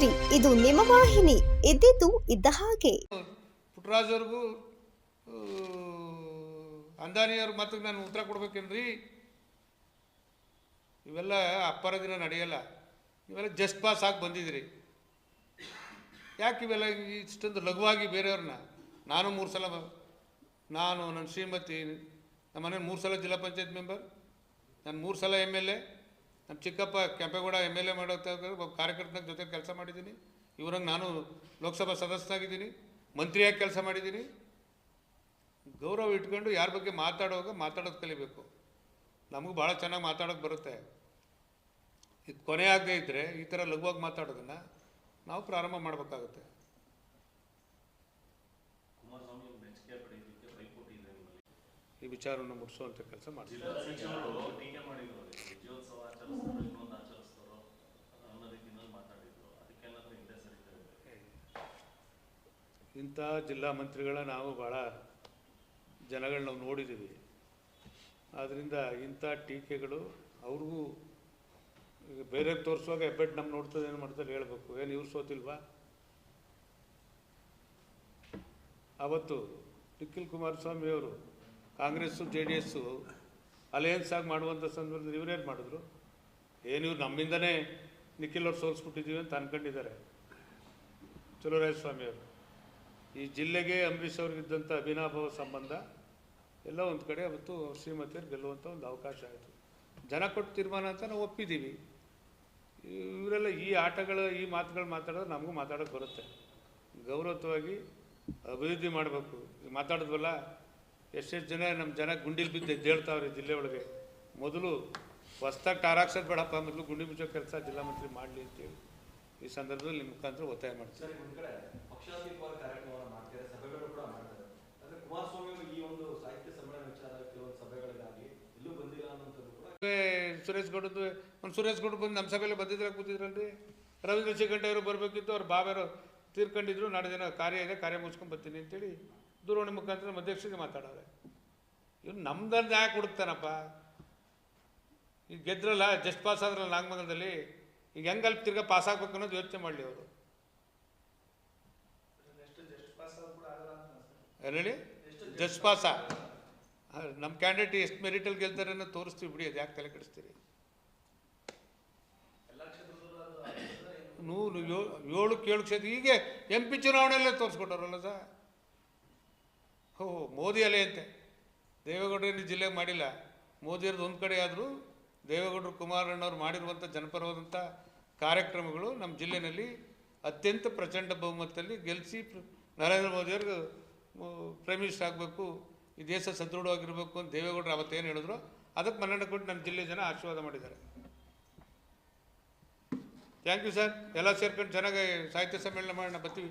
ನಿಮ್ಮ ವಾಹಿನಿ ಇದ್ದಿದ್ದು ಇದ್ದ ಹಾಗೆ. ಪುಟ್ಟರಾಜ್ ಅವ್ರಿಗೂ ಅಂದಾನಿಯವ್ರ ನಾನು ಉತ್ತರ ಕೊಡ್ಬೇಕೇನ್ರಿ? ಇವೆಲ್ಲ ಅಪ್ಪರ ದಿನ ನಡೆಯಲ್ಲ. ಇವೆಲ್ಲ ಜಸ್ಟ್ ಪಾಸ್ ಆಗಿ ಬಂದಿದ್ರಿ. ಯಾಕೆ ಇವೆಲ್ಲ ಇಷ್ಟೊಂದು ಲಘುವಾಗಿ ಬೇರೆಯವ್ರನ್ನ? ನಾನು ಮೂರು ಸಲ ನಾನು, ನನ್ನ ಶ್ರೀಮತಿ ನಮ್ಮ ಮನೆ ಮೂರು ಸಲ ಜಿಲ್ಲಾ ಪಂಚಾಯತ್ ಮೆಂಬರ್, ನಾನು ಮೂರು ಸಲ ಎಂ ಎಲ್ ಎ ನಮ್ಮ ಚಿಕ್ಕಪ್ಪ ಕೆಂಪೇಗೌಡ ಎಂ ಎಲ್ ಎ ಮಾಡೋ ಕಾರ್ಯಕರ್ತನ ಜೊತೆ ಕೆಲಸ ಮಾಡಿದ್ದೀನಿ. ಇವ್ರಂಗೆ ನಾನು ಲೋಕಸಭಾ ಸದಸ್ಯನಾಗಿದ್ದೀನಿ. ಮಂತ್ರಿಯಾಗಿ ಕೆಲಸ ಮಾಡಿದ್ದೀನಿ. ಗೌರವ ಇಟ್ಕೊಂಡು ಯಾರ ಬಗ್ಗೆ ಮಾತಾಡುವಾಗ ಮಾತಾಡೋದು ಕಲಿಬೇಕು. ನಮಗೂ ಭಾಳ ಚೆನ್ನಾಗಿ ಮಾತಾಡೋಕೆ ಬರುತ್ತೆ. ಇದು ಕೊನೆ ಆಗದೇ ಇದ್ದರೆ ಈ ಥರ ಲಘುವಾಗಿ ಮಾತಾಡೋದನ್ನು ನಾವು ಪ್ರಾರಂಭ ಮಾಡಬೇಕಾಗುತ್ತೆ. ಈ ವಿಚಾರವನ್ನು ಮುಟ್ಟಿಸುವಂಥ ಕೆಲಸ ಮಾಡ್ತೀವಿ. ಇಂಥ ಜಿಲ್ಲಾ ಮಂತ್ರಿಗಳ ನಾವು ಭಾಳ ಜನಗಳನ್ನ ನಾವು ನೋಡಿದ್ದೀವಿ. ಆದ್ದರಿಂದ ಇಂಥ ಟೀಕೆಗಳು ಅವ್ರಿಗೂ ಈಗ ಬೇರೆ ತೋರಿಸುವಾಗ ಹೆಬ್ಬೆಟ್ಟು ನಮ್ಮ ನೋಡ್ತದೆ ಏನು ಮಾಡ್ತಾರೆ ಹೇಳಬೇಕು. ಏನು ಇವ್ರು ಸೋತಿಲ್ವಾ? ಅವತ್ತು ನಿಖಿಲ್ ಕುಮಾರಸ್ವಾಮಿ ಅವರು Congress, J D S alliance ಆಗಿ ಮಾಡುವಂಥ ಸಂದರ್ಭದಲ್ಲಿ ಇವರೇನು ಮಾಡಿದ್ರು? ಏನು ಇವ್ರು ನಮ್ಮಿಂದನೇ ನಿಖಿಲ್ ಅವ್ರು ಸೋಲಿಸ್ಬಿಟ್ಟಿದ್ದೀವಿ ಅಂತ ಅನ್ಕೊಂಡಿದ್ದಾರೆ. ಸ್ವಾಮಿ ಅವರು. ಈ ಜಿಲ್ಲೆಗೆ ಅಂಬರೀಷ್ ಅವ್ರಿಗಿದ್ದಂಥ ಅಭಿನಾಭಾವ ಸಂಬಂಧ ಎಲ್ಲ ಒಂದು ಕಡೆ ಅವತ್ತು ಶ್ರೀಮತಿಯರು ಗೆಲ್ಲುವಂಥ ಒಂದು ಅವಕಾಶ ಆಯಿತು. ಜನ ಕೊಟ್ಟು ತೀರ್ಮಾನ ಅಂತ ನಾವು ಒಪ್ಪಿದ್ದೀವಿ ಇವರೆಲ್ಲ ಈ ಆಟಗಳ, ಈ ಮಾತುಗಳು ಮಾತಾಡೋದು ನಮಗೂ ಮಾತಾಡೋಕ್ಕೆ ಬರುತ್ತೆ. ಗೌರವತ್ವವಾಗಿ ಅಭಿವೃದ್ಧಿ ಮಾಡಬೇಕು. ಮಾತಾಡಿದ್ವಲ್ಲ? ಎಷ್ಟೆಷ್ಟು ಜನ ನಮ್ಮ ಜನ ಗುಂಡಿಲಿ ಬಿದ್ದು ಎದ್ದೇಳ್ತಾವ್ರಿ ಜಿಲ್ಲೆ ಒಳಗೆ. ಮೊದಲು ಹೊಸ್ದಾಗಿ ಟಾರಾಕ್ಸೋದು ಬೇಡಪ್ಪ ಮೊದಲು ಗುಂಡಿ ಮುಚ್ಚೋ ಕೆಲಸ ಜಿಲ್ಲಾ ಮಂತ್ರಿ ಮಾಡಲಿ ಅಂತೇಳಿ. ಈ ಸಂದರ್ಭದಲ್ಲಿ ನಿಮ್ಮ ಮುಖಾಂತರ ಒತ್ತಾಯ ಏ, ಸುರೇಶ್ ಗೌಡದ್ದು ಒಂದು ಸುರೇಶ್ ಗೌಡ ಬಂದು ನಮ್ಮ ಸಭೆಯಲ್ಲಿ ಬಂದಿದ್ರೆ ಕೂತಿದ್ರಲ್ರಿ? ರವೀಂದ್ರ ಶಿಖಂಡ ಅವರು ಬರಬೇಕಿತ್ತು ಅವ್ರು ಬಾವ್ಯಾರು ತೀರ್ಕೊಂಡಿದ್ರು ನಾಳೆ ದಿನ ಕಾರ್ಯ ಇದೆ ಕಾರ್ಯ ಮುಗಿಸ್ಕೊಂಡು ಬರ್ತೀನಿ ಅಂತೇಳಿ ದೂರವಾಣಿ ಮುಖಾಂತರ ಅಧ್ಯಕ್ಷರಿಗೆ ಮಾತಾಡೋರೆ ಇವ್ನು ನಮ್ದನ್ನು ಯಾಕೆ ಹುಡುಕ್ತಾನಪ್ಪ ಈಗ ಗೆದ್ರಲ್ಲ, ಜಸ್ಟ್ ಪಾಸ್ ಆದ್ರಲ್ಲ ನಾಗಮಂಗಲದಲ್ಲಿ ಈಗ ಹೆಂಗೆ ಅಲ್ಲಿ ತಿರ್ಗಾ ಪಾಸ್ ಆಗ್ಬೇಕು ಅನ್ನೋದು ಯೋಚನೆ ಮಾಡಲಿ ಅವರು. ಹೇಳಿ? ಜಸ್ಟ್ ಪಾಸ ನಮ್ಮ ಕ್ಯಾಂಡಿಡೇಟ್ ಎಷ್ಟು ಮೆರಿಟಲ್ಲಿ ಗೆಲ್ತಾರೆ ಅನ್ನೋ ತೋರಿಸ್ತೀವಿ ಬಿಡಿ, ಅದು ಯಾಕೆ ತಲೆ ಕೆಡಿಸ್ತೀರಿ? ನೂರು, ಏಳು ಏಳು ಕೇಳು ಕ್ಷೇತ್ರ ಹೀಗೆ ಎಂ ಪಿ ಚುನಾವಣೆಯಲ್ಲೇ ತೋರಿಸ್ಕೊಟ್ಟವ್ರಲ್ಲ ಸರ್. ಹೋ ಮೋದಿ ಅಲೆ ಅಂತೆ. ದೇವೇಗೌಡರು ಜಿಲ್ಲೆಗೆ ಮಾಡಿಲ್ಲ. ಮೋದಿಯವ್ರದ್ದು ಒಂದು ಕಡೆ ಆದರೂ ದೇವೇಗೌಡರು ಕುಮಾರಣ್ಣವ್ರು ಮಾಡಿರುವಂಥ ಜನಪರವಾದಂಥ ಕಾರ್ಯಕ್ರಮಗಳು ನಮ್ಮ ಜಿಲ್ಲೆಯಲ್ಲಿ ಅತ್ಯಂತ ಪ್ರಚಂಡ ಬಹುಮತದಲ್ಲಿ ಗೆಲ್ಲಿಸಿ ನರೇಂದ್ರ ಮೋದಿಯವ್ರಿಗೆ ಪ್ರೈಮ್ ಮಿನಿಸ್ಟರ್ ಆಗಬೇಕು, ಈ ದೇಶ ಸದೃಢವಾಗಿರಬೇಕು ಅಂತ ದೇವೇಗೌಡರು ಅವತ್ತೇನು ಹೇಳಿದ್ರು, ಅದಕ್ಕೆ ಮನ್ನಣೆ ಕೊಟ್ಟು ನಮ್ಮ ಜಿಲ್ಲೆ ಜನ ಆಶೀರ್ವಾದ ಮಾಡಿದ್ದಾರೆ. ಥ್ಯಾಂಕ್ ಯು ಸರ್ ಎಲ್ಲ ಸೇರ್ಕೊಂಡು ಚೆನ್ನಾಗಿ ಸಾಹಿತ್ಯ ಸಮ್ಮೇಳನ ಮಾಡೋಣ, ಬರ್ತೀವಿ.